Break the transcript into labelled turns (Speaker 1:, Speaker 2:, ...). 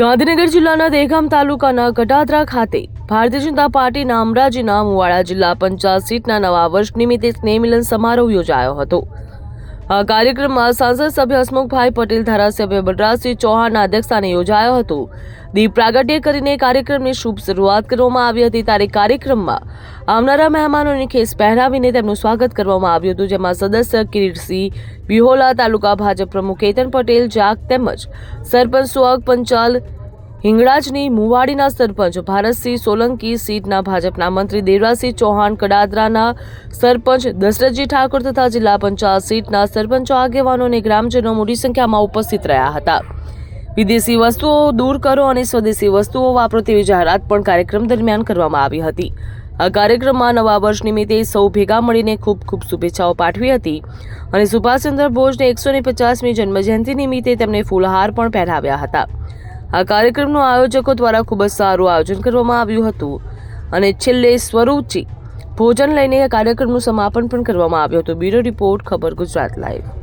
Speaker 1: ગાંધીનગર જિલ્લાના દેગામ તાલુકાના કટાદરા ખાતે ભારતીય જનતા પાર્ટીના અમરાજીના મુવાડા જિલ્લા પંચાયત સીટના નવા વર્ષ નિમિત્તે સ્નેહ મિલન સમારોહ યોજાયો હતો. કાર્યક્રમમાં સાંસદ સભ્ય હસમુખભાઈ પટેલ, ધારાસભ્ય બલરાજસિંહ ચૌહાણના અધ્યક્ષસ્થાને યોજાયો હતો. દીપ પ્રાગટ્ય કરીને કાર્યક્રમની શુભ શરૂઆત કરવામાં આવી હતી. ત્યારે કાર્યક્રમમાં આવનારા મહેમાનોની ખેસ પહેરાવીને તેમનું સ્વાગત કરવામાં આવ્યું હતું, જેમાં સદસ્ય કિરીટસિંહ બિહોલા, તાલુકા ભાજપ પ્રમુખ કેતન પટેલ જાગ તેમજ સરપંચ સુહાગ પંચાલ હિંગળાજની મુવાડીના સરપંચ ભારતસિંહ સોલંકી સીટના ભાજપના મંત્રી દેવરાજસિંહ ચૌહાણ કડાદરાના સરપંચ દશરથજી ઠાકોર તથા જિલ્લા પંચાયત સીટના સરપંચો, આગેવાનો અને ગ્રામજનો મોટી સંખ્યામાં ઉપસ્થિત રહ્યા હતા. વિદેશી વસ્તુઓ દૂર કરો અને સ્વદેશી વસ્તુઓ વાપરો તેવી જાહેરાત પણ કાર્યક્રમ દરમિયાન કરવામાં આવી હતી. આ કાર્યક્રમમાં નવા વર્ષ નિમિત્તે સૌ ભેગા મળીને ખૂબ ખૂબ શુભેચ્છાઓ પાઠવી હતી અને સુભાષચંદ્ર બોઝને એકસો ને પચાસમી જન્મજયંતિ નિમિત્તે તેમને ફૂલહાર પણ પહેરાવ્યા હતા. આ કાર્યક્રમનું આયોજકો દ્વારા ખૂબ જ સારું આયોજન કરવામાં આવ્યું હતું. અને છેલ્લે સ્વરૂચિ. ભોજન લઈને આ કાર્યક્રમનું સમાપન પણ કરવામાં આવ્યું હતું. બ્યુરો રિપોર્ટ, ખબર ગુજરાત લાઈવ.